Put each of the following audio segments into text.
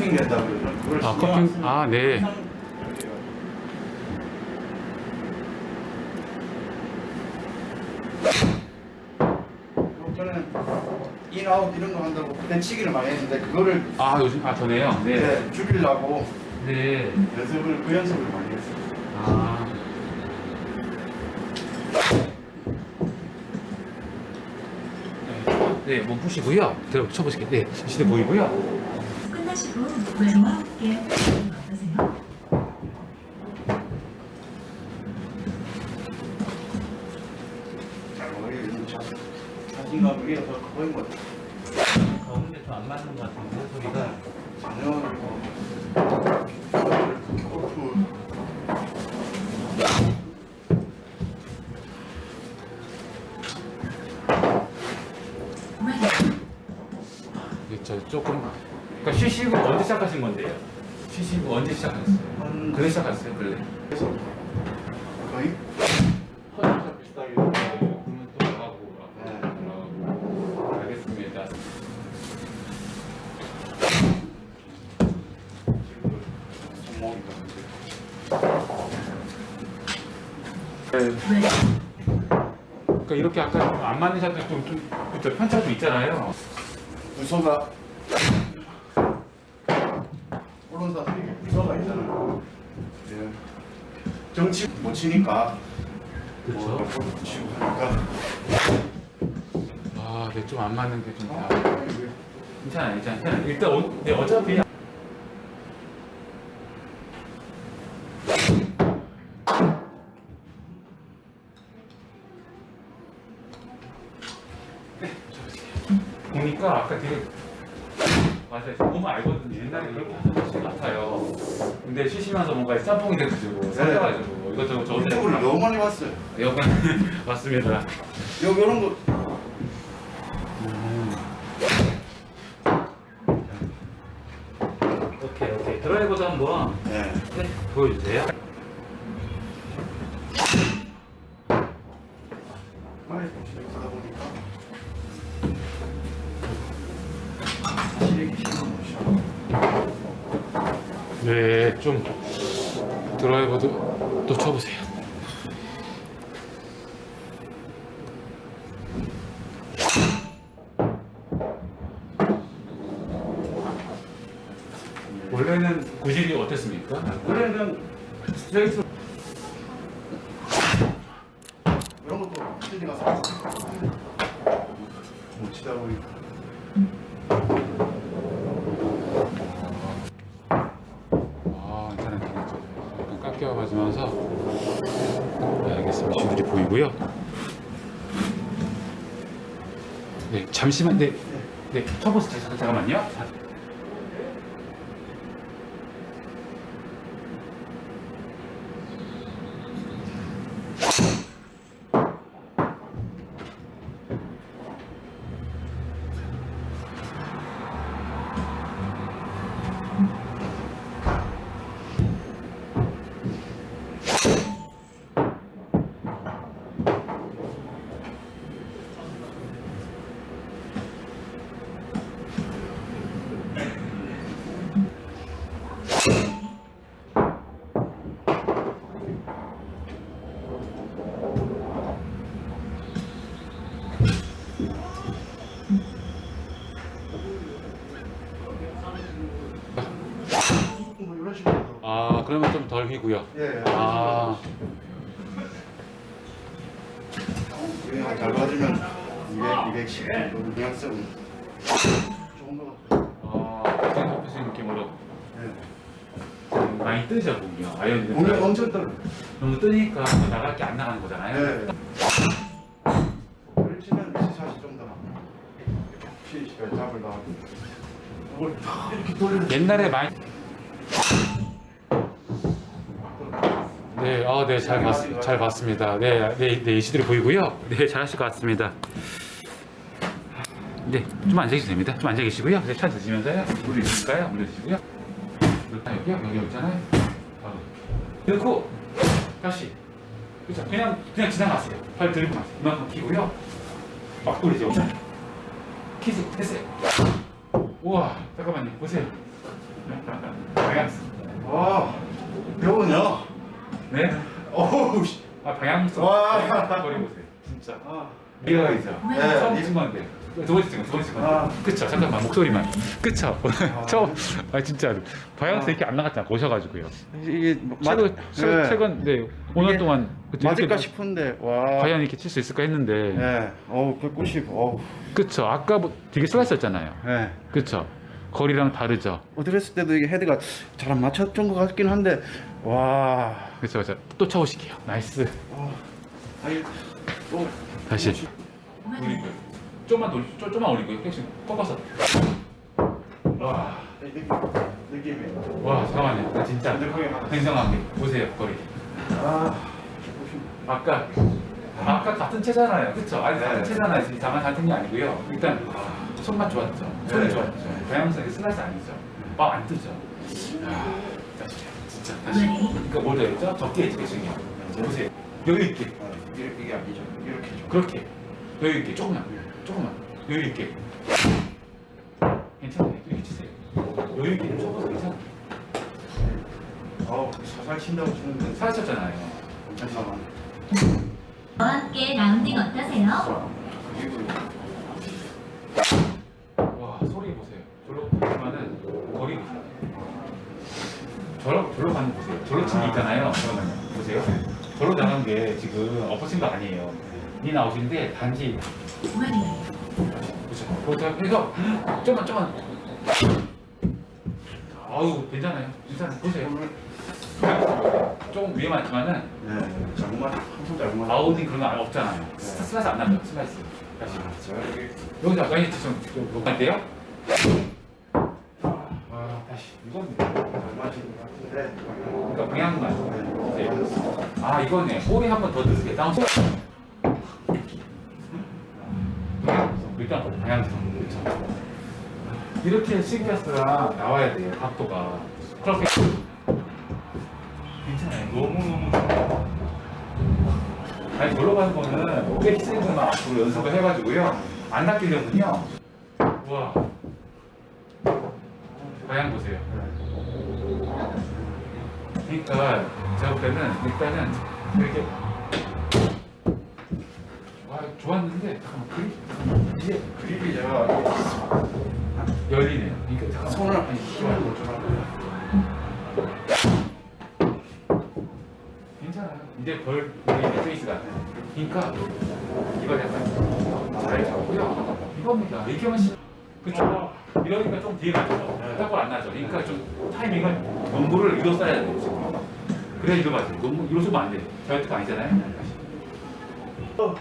커팅 된다고 그러죠. 그걸 아, 신경 안 커팅. 아, 네. 저는 인아웃 이런 거 한다고 벤치기를 많이 했는데 그거를 아, 요즘, 아, 전에요? 네. 네, 줄이려고 네. 연습을 그 연습을 많이 했어요. 아. 네, 몸 푸시고요. 들어 쳐보시게. 네, 시대 보이고요. 끝나시고 저와 함께 어떠세요? 잘 모르겠는데 자- 자신감을 잃어서 거의 뭐 가운데 좀안 맞는 것 같은데, 소리가. 전혀 뭐저 조금. 쉬시고 언제 시작하신 건데요? 쉬시고 언제 시작하셨어요? 한 그래 시작하셨어요, 그래. 그래서 거의 허리가 비슷하게 그러면 또 나가고, 네. 나가고. 알겠습니다. 지금 손목이 가는데 그러니까 이렇게 아까 안 맞는 샷들 좀, 좀 그쵸, 편차도 있잖아요. 부서가 이게 부서가 있잖아요. 예. 정치 못 치니까 그쵸. 뭐 치고 하니까 아, 네, 좀안 맞는 게 좀. 아, 나- 이게 괜찮아요, 괜찮아요. 일단, 어, 네, 어차피. 네, 저 보니까 아까 되게 맞아요. 보면 알거든요. 옛날에 것 같아요. 근데 쉬시면서 뭔가 짬뽕이 돼가지고 설레가지고 이것저것 저 유튜브를 너무 많이 봤어요. 여건 맞습니다. 요 요런 거 오케이 오케이 드라이버도 한번 네. 네, 보여주세요. 많이 보시다 보니까 사실 이게 힘은 못이야. 네, 좀 드라이버도 또 쳐보세요. 원래는 구질이 어땠습니까? 원래는 스트레이트 이런 것도 틀리 가서 못 치다 보니까 아, 괜찮아요, 괜찮아요. 약간 깎여가지면서. 네, 알겠습니다. 주들이 보이고요. 네, 잠시만, 네, 네, 쳐보세요. 잠깐, 잠깐만요. 그러면 좀 덜 휘고요. 예. 아, 그냥 잘 맞으면 200, 210 정도 그냥 쓰면 좋은 것 같아요. 아, 그냥 높이신 느낌으로 네. 많이 뜨죠, 공이요. 아이언 오늘 엄청 떨어. 너무 뜨니까 나갈 게 안 나가는 거잖아요. 네. 그렇지는 시샷이 좀 더. 피시가 잡을 나. 이걸 이렇게. 옛날에 많이 네, 아, 네, 잘 봤, 잘 봤습니다. 네, 네, 네, 이시들이 보이고요. 네, 잘하실 것 같습니다. 네, 좀 앉아 계시면 됩니다. 좀 앉아 계시고요. 네, 차 드시면서요. 물을 드실까요? 물 드시고요. 아, 여기요? 여기 있잖아요. 바로. 넣고, 다시. 그죠? 그냥, 그냥 지나가세요. 팔 들고 마세요. 이만큼 키고요. 막 돌리죠. 키세요. 됐어요. 우와, 잠깐만요. 보세요. 방향성. 와, 배우냐? 네. 어우, 씨. 아 방향성. 와. 거리 보세요. 진짜. 아, 리얼이죠. 네, 처음 리- 찍은 건데. 두 번째 찍은 두 번째 찍은 아. 그쵸 잠깐만 목소리만 그쵸 처음 아 진짜 방향성 아. 이렇게 안 나갔잖아 오셔가지고요 이게 최근 최근, 최근 네 5년 이게 동안 그쵸, 맞을까 이렇게 싶은데, 와. 과연 이렇게 칠 수 있을까 했는데 네, 어우, 190, 어우. 그쵸 아까 뭐 되게 슬라이스였잖아요 네. 그쵸 거리랑 다르죠 어드레스 때도 이게 헤드가 잘 안 맞췄던 것 같긴 한데, 와. 그쵸 그쵸 또 쳐보실게요 나이스 어, 아니, 또. 다시 오메 올리고요 좀만 돌 좀- 좀만 올리고요 계속 꺾어서 와, 느낌, 느낌이. 와 잠깐만요 나 진짜 완벽하게 맞았어. 게 보세요 거리 아, 아까 아까 같은 채잖아요, 그쵸? 아니 네. 같은 채잖아요. 지금 다만 같은 게 아니고요. 일단 손맛 좋았죠. 손이 네. 좋았죠. 방향성이 슬라이스 아니죠. 막안 뜨죠. 아, 다시 진짜 다시. 그러니까 뭐죠, 했죠? 적게 있게 중요. 보세요. 여유 있게 아, 이게, 이게 아니죠. 이렇게 좀. 그렇게 여유 있게 조금만 조금만 여유 있게 괜찮아요. 이렇게 치세요. 여유 있게 쳐봐서 괜찮아. 어우, 사살 친다고 치는데. 살았었잖아요. 잠깐만. 저와 함께 라운딩 어떠세요? 와 소리 보세요. 저로 보면은 거리 보세요. 저로 저로 가는 거 보세요. 저로 친게 있잖아요. 잠깐만요. 보세요. 저로 나간 게 지금 엎어친 거 아니에요. 이 나오시는데 단지 보세요. 보세요. 그래서 좀만 좀만. 아우 괜찮아요. 괜찮아요. 보세요. 조금 위험하지만은 네, 잘못, 항상 잘못. 맞- 아웃인 그런 거 없잖아요. 스- 슬라이스 안 나죠. 슬라이스. 다시. 아, 제가 이게. 여기서 아까 이제 좀좀 높은데요? 아 다시 이건 그러니까 방향만. 맞았어. 아 이거네. 볼이 한 번 더 늦게. 다운 일단 방향성 그렇죠 이렇게 시리어스가 나와야 돼요 각도가. 그렇게. 괜찮아요. 너무너무 좋아요. 아니 놀러 가는 거는 백스윙만 앞으로 연습을 해가지고요. 안 낚이려면요. 우와. 방향 보세요 그러니까 제가 볼 때는 일단은 이렇게 와 좋았는데 잠깐만 그립 이게 그립이 제가 열리네요. 그러니까 잠깐만 손을 아니 힘을 못 줘가지고. 괜찮아요. 이제 벌 우리 페이스가 그러니까 이거 약간 잘 잡고요. 이겁니다. 이렇게 하면 시- 그쵸? 이러니까 좀 뒤에 가죠. 딱안 나죠. 그러니까 좀 타이밍을 농구를 이로 써야 돼요. 맞아요. 농구 이로 쓰면 안 돼요. 저희가 아니잖아요. 다시.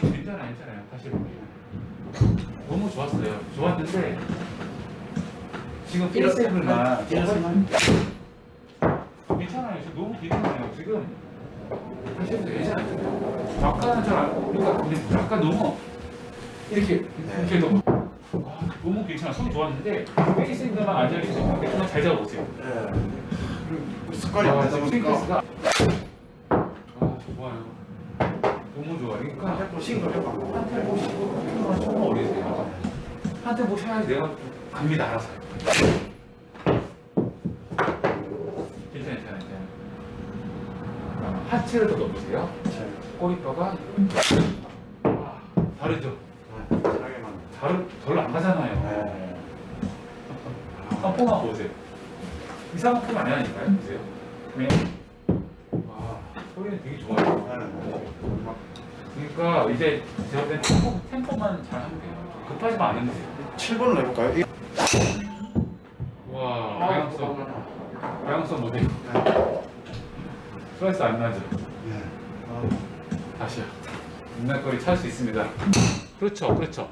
괜찮아요, 괜찮아요. 다시 해볼게요. 너무 좋았어요. 좋았는데 지금 페이스앱을만 이랬으면 괜찮아요. 지금 너무 괜찮아요. 지금 다시 해보세요. 괜찮아요. 아까는 잘 안, 그러니까 근데 아까 너무 이렇게 이렇게 너무 와, 너무 괜찮아. 손이 좋았는데 페이스앱만 앉아있으면 그냥 잘 잡아보세요. 네. 습관이 안 아, 되다 보니까 아 좋아요. 너무 좋아. 그러니까 한테포 싱글 해봐. 한테 보시고 조금 올리세요. 한테 보셔야지 내가 갑니다 알아서. 괜찮아요, 괜찮아요. 하체를 더 넣어보세요. 꼬리뼈가 이상한 폼 아니라니까요. 보세요. 네. 와, 소리는 되게 좋아요. 네. 막 그러니까 이제 제가 볼땐 템포, 템포만 잘 하면 돼요. 급하지만 않으면 돼요. 7번을 해볼까요? 와, 아, 방향성. 방향성. 네. 슬라이스 안 나죠? 네. 아, 다시요. 문날거리 찾을 수 있습니다. 그렇죠, 그렇죠.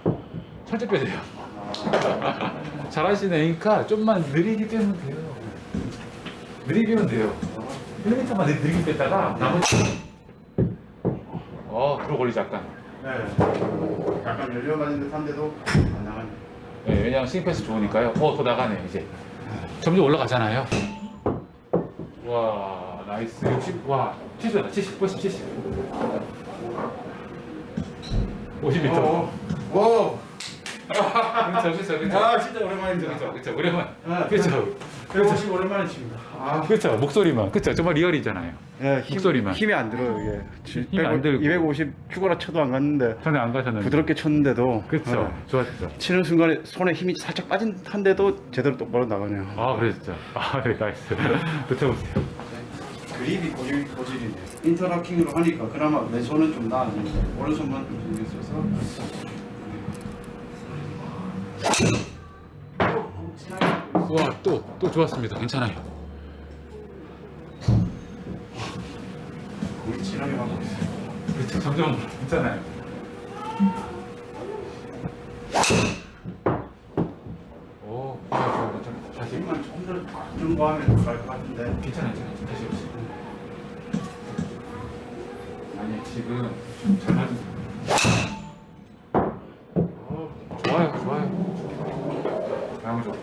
철제 빼세요. 아, 잘하시네. 그러니까 좀만 느리게 빼면 돼요. 느리게 빼면 돼요. 1m만 느리게 뺐다가 나머지. 어, 들어 걸리지 약간. 네. 약간 열려 맞은 듯한데도 안 나가네. 네, 왜냐면 스윙패스 좋으니까요. 어, 더 나가네요, 이제. 점점 올라가잖아요. 와, 나이스. 60, 와, 70다, 70, 80, 70. 50m. 오, 오, 그렇죠, 그렇죠, 그렇죠. 아 진짜 오랜만이죠. 그렇죠, 그렇죠. 오랜만. 아, 그렇죠. 150 오랜만에 칩니다. 아, 그렇죠. 목소리만. 그렇죠. 정말 리얼이잖아요. 예, 힘, 목소리만. 힘이 안 들어요 이게. 지- 힘이 안 들고. 250 죽어라 쳐도 안 갔는데 전에 안 가셨는데. 부드럽게 쳤는데도 그렇죠. 예, 좋았죠. 치는 순간에 손에 힘이 살짝 빠진 한데도 제대로 똑바로 나가네요. 아, 그랬죠. 아, 네, 나이스. 붙여보세요. 그립이 고질, 고질이네. 인터락킹으로 하니까 그나마 내 손은 좀 나아지는데 오른손만 좀 써서. 와, 또, 또 좋았습니다. 괜찮아요. 진하게 하고 있어요. 그렇죠. 점점 괜찮아요. 오, 괜찮아. 다시. 힘만 조금 더 주는 거 하면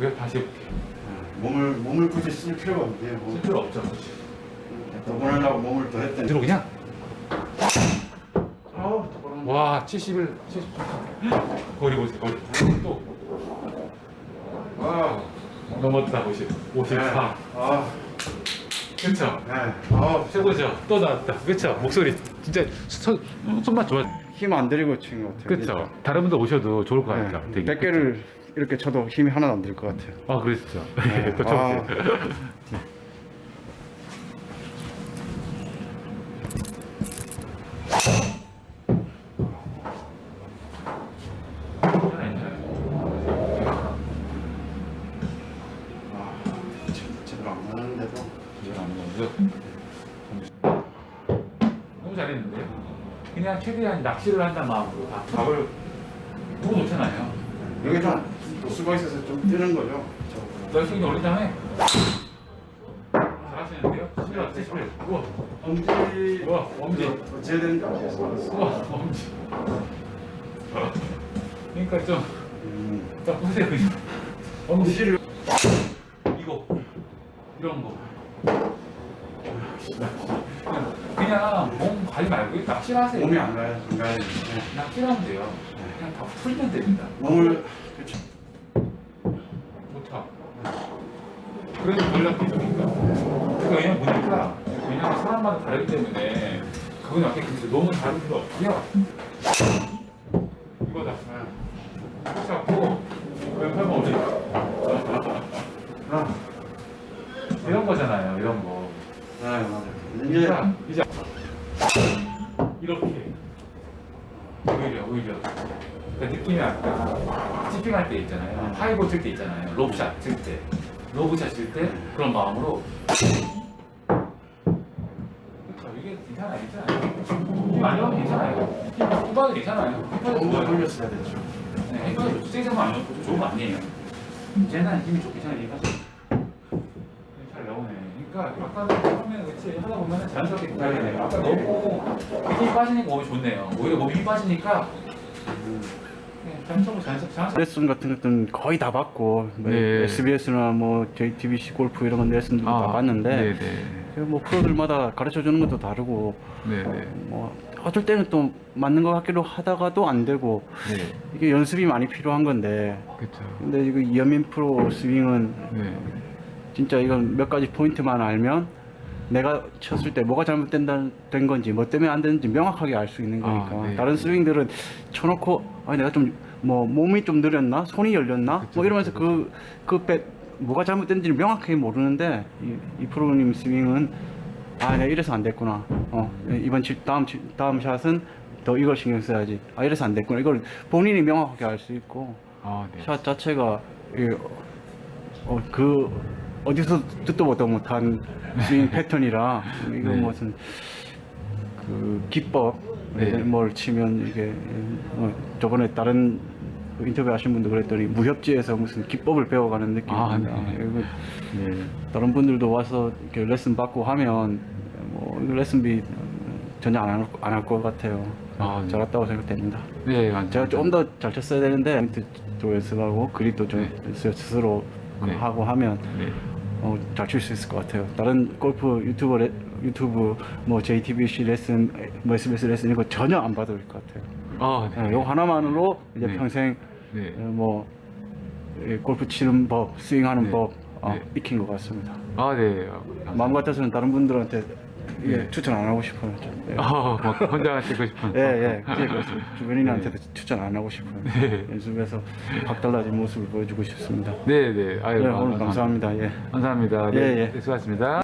좋고요. 다시 해볼게요. 몸을 몸을 굳이 쓸 필요가 없네요. 뭐. 쓸 필요 없죠, 그렇지. 더 보내려고 몸을 더 했더니. 뒤로 그냥. 아우, 더 보내. 와, 71, 70. 거리 보세요, 거리. 또. 와, 넘었다, 50. 54. 아, 그쵸? 네. 아, 최고죠. 또 나왔다. 그쵸? 목소리 진짜 손, 손맛 좋아. 힘안 들이고 친것 같아요. 그쵸? 다른 분들 오셔도 좋을 것 같아요. 네. 되게. 100개를 이렇게 쳐도 힘이 하나도 안 들 것 같아요. 아, 그랬죠. 네. 또 아. 쳐보세요. 네. 아, 제- 제대로 안 맞는데도. 이건 안 되고요. 너무 잘했는데요? 그냥 최대한 낚시를 한다는 마음으로 다 밥을 보고 놓잖아요. 여기 좀 도수가 있어서 좀 뜨는 거죠. 올린 다음에 잘하시는데요? 11, 11. 우와, 엄지, 우와, 엄지. 어찌 해야 되는지 알겠어. 우와, 엄지. 그러니까 좀, 음. 딱 보세요. 그냥. 엄지. 엄지를 이거, 이런 거. 그냥 몸 관리 말고 낚시를 하세요. 몸이 안 가요. 안 가요. 네. 낚시를 하면 돼요. 그냥 다 풀면 됩니다. 몸을 그렇죠. 좋다. 그래도 연락이 되니까. 그러니까 왜냐면 보니까, 왜냐면 사람마다 다르기 때문에, 그건 약간 근데 너무 다른 거 없고요. 이거다. 꼭 잡고, 왼팔만 올리고. 아, 이런 거잖아요, 이런 거. 네 맞아요. 이제 이제, 이렇게. 오히려, 오히려. 그러니까 느낌이 아까, 치핑할 때 있잖아요. 하이볼 칠때 있잖아요. 로브샷 칠 때. 로브샷 칠 때, 그런 마음으로. 그렇죠. 이게 괜찮아요, 괜찮아요. 힘안 들어가면 괜찮아요. 힘 후반은 괜찮아요. 좋아요. 돌렸어야 되죠. 네, 헷갈려. 세게만 안 넣고 좋은 거 아니에요. 이제는 힘이 좀 괜찮으니까. 잘 나오네. 그러니까 아까는 처음에는 그치 하다 보면 자연스럽게 괜찮네. 아까 너무 힘이 빠지니까 몸이 좋네요. 오히려 몸이 힘이 빠지니까 자연스럽게 레슨 같은 것들은 거의 다 받고 뭐 네. SBS나 뭐 JTBC 골프 이런 건 레슨도 다 받는데 아, 네네. 그뭐 프로들마다 가르쳐 주는 것도 다르고 네네. 뭐 어쩔 때는 또 맞는 것 같기도 하다가도 안 되고 네. 이게 연습이 많이 필요한 건데 그쵸. 근데 이거 이현민 프로 스윙은 네. 진짜 이건 몇 가지 포인트만 알면 내가 쳤을 때 뭐가 잘못된 된 건지 뭐 때문에 안 되는지 명확하게 알 수 있는 거니까 아, 네. 다른 스윙들은 쳐놓고 아 내가 좀 뭐 몸이 좀 느렸나? 손이 열렸나? 뭐 이러면서 그쵸, 그그배 뭐가 잘못된지를 명확하게 모르는데 이, 이 프로님 스윙은 아 내가 이래서 안 됐구나. 어 이번 칠 다음 칠 다음 샷은 더 이걸 신경 써야지. 아 이래서 안 됐구나. 이걸 본인이 명확하게 알 수 있고 아, 네. 샷 자체가 이, 어, 그 어디서 듣도 보도 못한 스윙 패턴이라 이거 네. 무슨 그 기법 네. 뭘 치면 이게 어, 저번에 다른 그 인터뷰 하신 분도 그랬더니 무협지에서 무슨 기법을 배워가는 느낌입니다. 아, 네. 이거 네. 다른 분들도 와서 이렇게 레슨 받고 하면 뭐 레슨비 전혀 안할것 같아요. 아, 네. 잘 왔다고 생각됩니다. 네, 완전. 제가 좀 더 잘 쳤어야 되는데 포인트 또 연습하고 그립도 좀 네. 스스로 네. 하고 하면 네. 어, 잘 칠 수 있을 것 같아요. 다른 골프 유튜버 레, 유튜브 뭐 JTBC 레슨, 뭐 SBS 레슨 이거 전혀 안 받을 것 같아요. 아, 네. 네, 이거 하나만으로 이제 네. 평생 네. 어, 뭐 예, 골프 치는 법, 스윙하는 네. 법 어, 네. 익힌 것 같습니다. 아, 네. 어, 감사합니다. 마음 같아서는 다른 분들한테 예, 네. 추천 안 하고 싶어요. 좀. 예. 어, 막 혼자 찍고 싶은. 예, 예. 그게 그렇습니다. 주변인한테도 추천 안 하고 싶어요. 네. 연습에서 박 달라진 모습을 보여주고 싶습니다. 네, 네. 아유, 네, 오늘 감사합니다. 예. 감사합니다. 네, 예, 예. 네, 수고하셨습니다.